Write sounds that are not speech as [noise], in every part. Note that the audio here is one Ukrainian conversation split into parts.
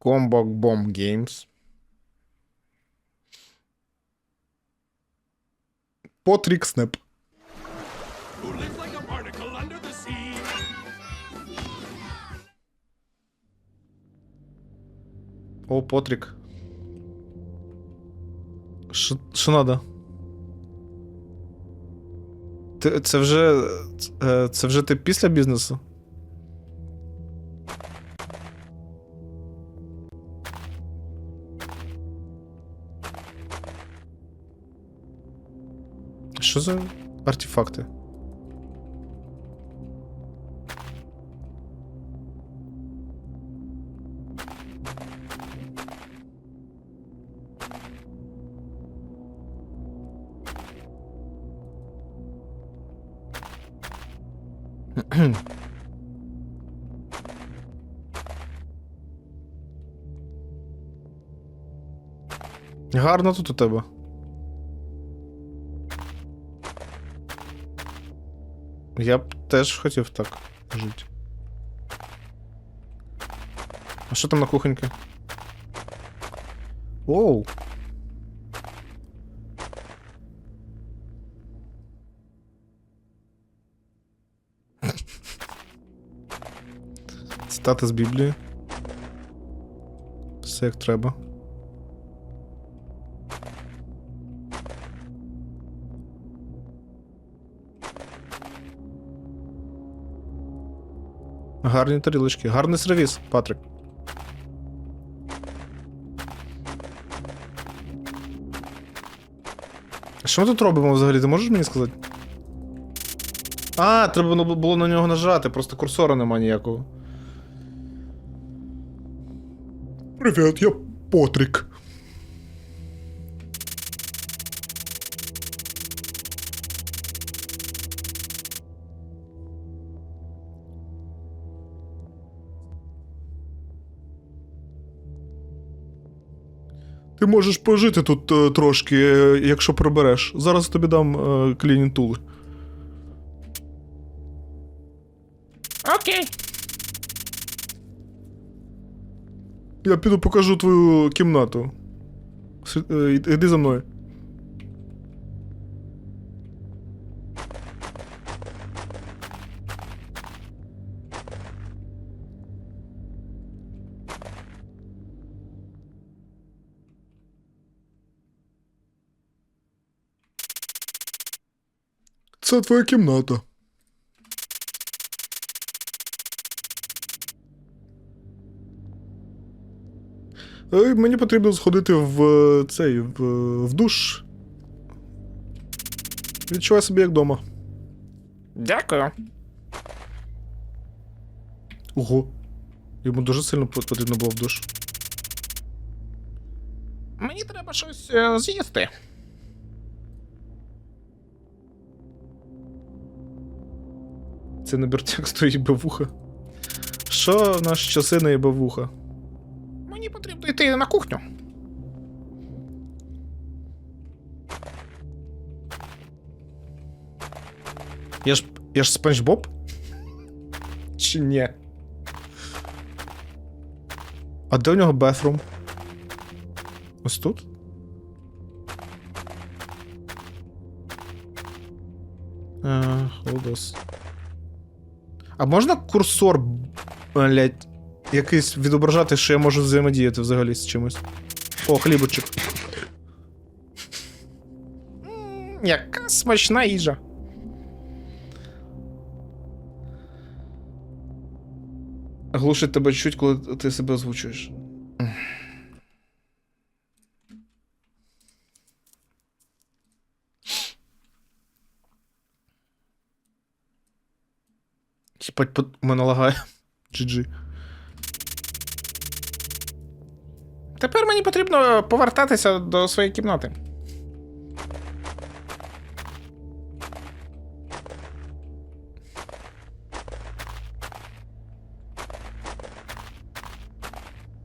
Combo Bomb Games. Потрік Снеп. who lives like a barnacle under the sea. О, Потрік. Що що надо? Ти, це вже. е, Це вже ти після бізнесу? Що за артефакти? Гарно тут у тебе. Я б теж хотів так жити. А що там на кухоньки? Оу. Цитати з Біблії. Все як треба. Гарні тарілочки. Гарний сервіс, Патрик. А Що ми тут робимо взагалі? Ти можеш мені сказати? А, треба було- на нього нажати, просто курсора нема ніякого. Привіт, я Потрік. Ти можеш пожити тут е, трошки, е, якщо прибереш. Зараз тобі дам е, тули. Окей. Я піду покажу твою кімнату. Е, Іди за мною. Це твоя кімната. Е, Мені потрібно сходити в е, цей в, е, в душ. Відчувай себе як вдома. Дякую. Ого. Йому дуже сильно потрібно було в душ. Мені треба щось з'їсти. Це набір тексту і бавуха. Що в наші часи не бавуха? Мені потрібно йти на кухню. Я ж. Я ж Спанч Боб? Чи ні? А де у нього бефрум? Ось тут? Е, Холдос. А можна курсор, блядь, якийсь відображати, що я можу взаємодіяти взагалі з чимось? О, хлібочок. Яка смачна їжа. Глушить тебе чуть, коли ти себе озвучуєш. Хіпать, по... мене лагає. [laughs] GG. Тепер мені потрібно повертатися до своєї кімнати.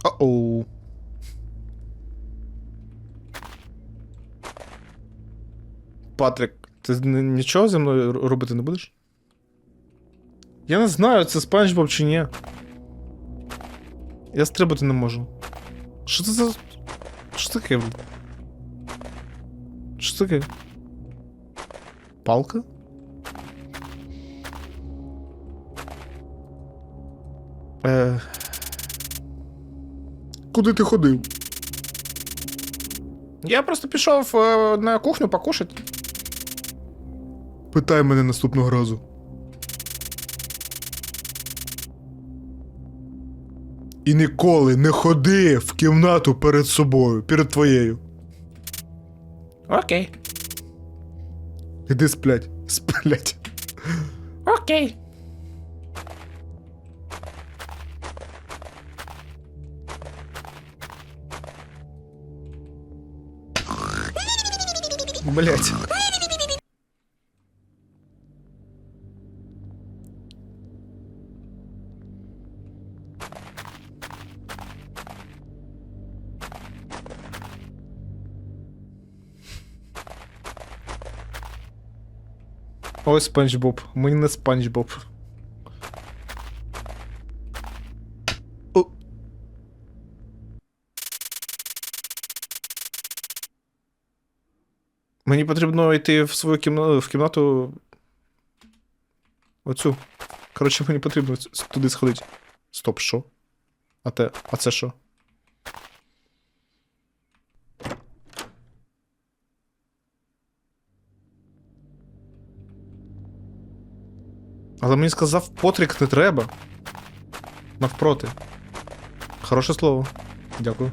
О-оу. Патрик, ти нічого зі мною робити не будеш? Я не знаю, це спанч Боб чи ні. Я стрибати не можу. Що це за. Що таке, блядь? Що таке? Палка? Е... Куди ти ходив? Я просто пішов е, на кухню покушати. Питай мене наступного разу. І ніколи не ходи в кімнату перед собою, перед твоєю. Окей. Іди сплять. [laughs] Сплять. Окей. Блять. Ой, Спанч Боб. Ми не Спанч Боб. О. Мені потрібно йти в свою кімнату, в кімнату. Оцю. Коротше, мені потрібно туди сходити. Стоп, що? А те, а це що? Але мені сказав, потрік не треба. Навпроти. Хороше слово. Дякую.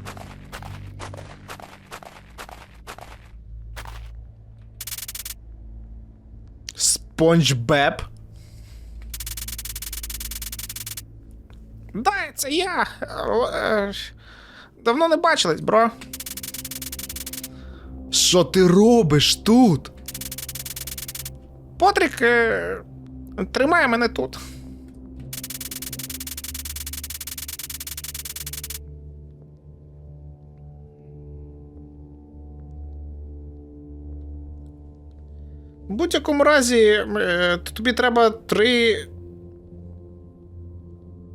Спонж Беб. Да, це я. Е, Давно не бачились, бро. Що ти робиш тут? Потрік е, тримає мене тут. В будь-якому разі, е, тобі треба три.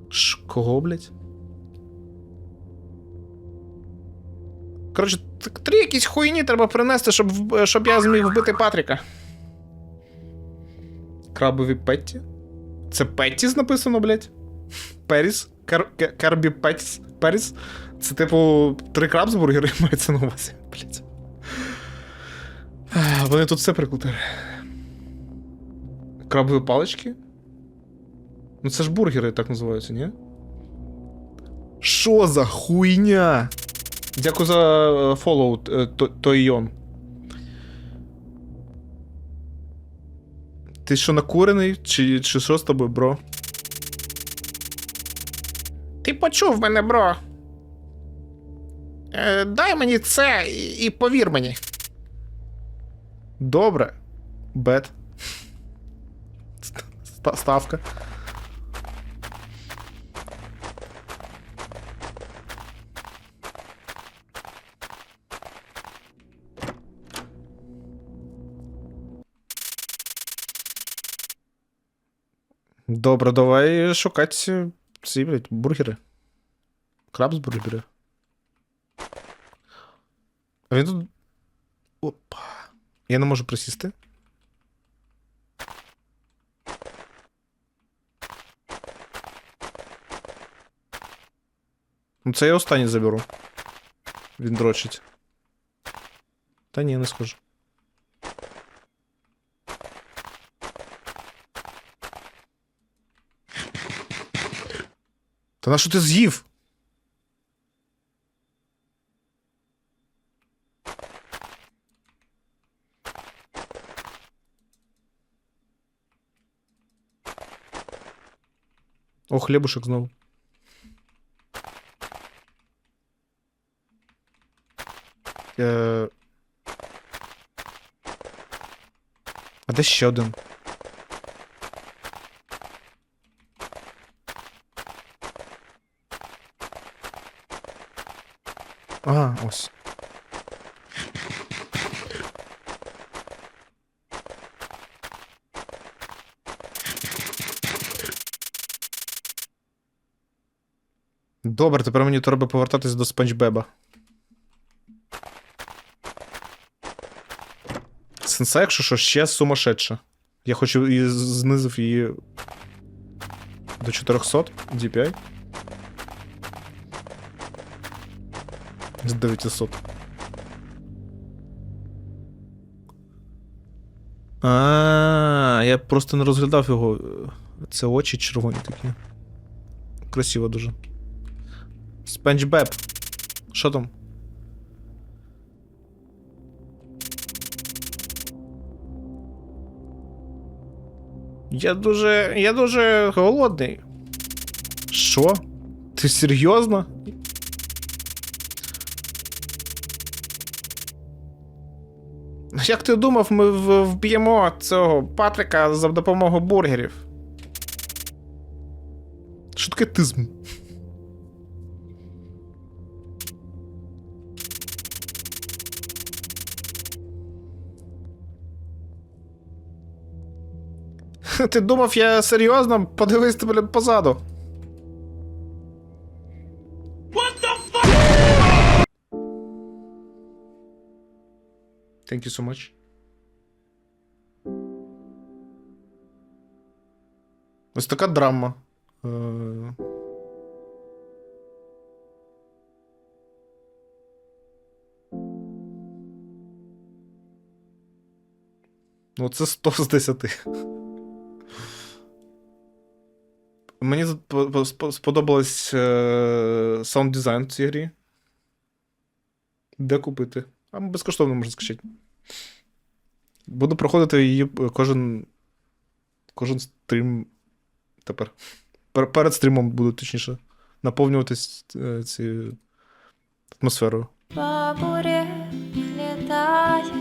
Ш, кого, блядь? Коротше, три якісь хуйні треба принести, щоб, щоб я зміг вбити Патріка. Крабові Петті? Це Петтіс написано, блядь? Періс? Кар- Карбі Петтіс? Періс? Це типу три крабсбургери мається на увазі, блядь. Вони тут все прикрутили. Крабові палички? Ну це ж бургери так називаються, ні? Що за хуйня? Дякую за е, фоллоу, е, То- Тойон. Ти що накурений? Чи, чи що з тобою, бро? Ти почув мене, бро. Е, дай мені це і, і повір мені. Добре. Бет. Ставка. Добре, давай шукати ці, блядь, бургери. Крабсбургери. А він тут. Опа. Я не можу присісти. Ну, це я останній заберу. Він дрочить. Та ні, не схоже. Та на що ти з'їв? О, хлібушек знову. Е... А де ще один? Ось. Добре, тепер мені треба повертатись до Спанч Беба. Сенса, якщо що, ще сумасшедша. Я хочу і знизив її до 400 DPI. З 900. А, я просто не розглядав його. Це очі червоні такі. Красиво дуже. Спанч Беб. Що там? Я дуже. Я дуже голодний. Що? Ти серйозно? Як ти думав, ми вб'ємо цього Патрика за допомогою бургерів? Що таке тизм? Ти думав, я серйозно? Подивись блін, позаду. Thank you so much. Ось така драма. Е, Ну, це 100 з 10. Мені сподобалось е, саунд дизайн в цій грі. Де купити? Там безкоштовно можна скачати. Буду проходити її е, кожен. Кожен стрім. Тепер. Перед стрімом буду, точніше, наповнюватись е, цією атмосферою. Бабурі літає.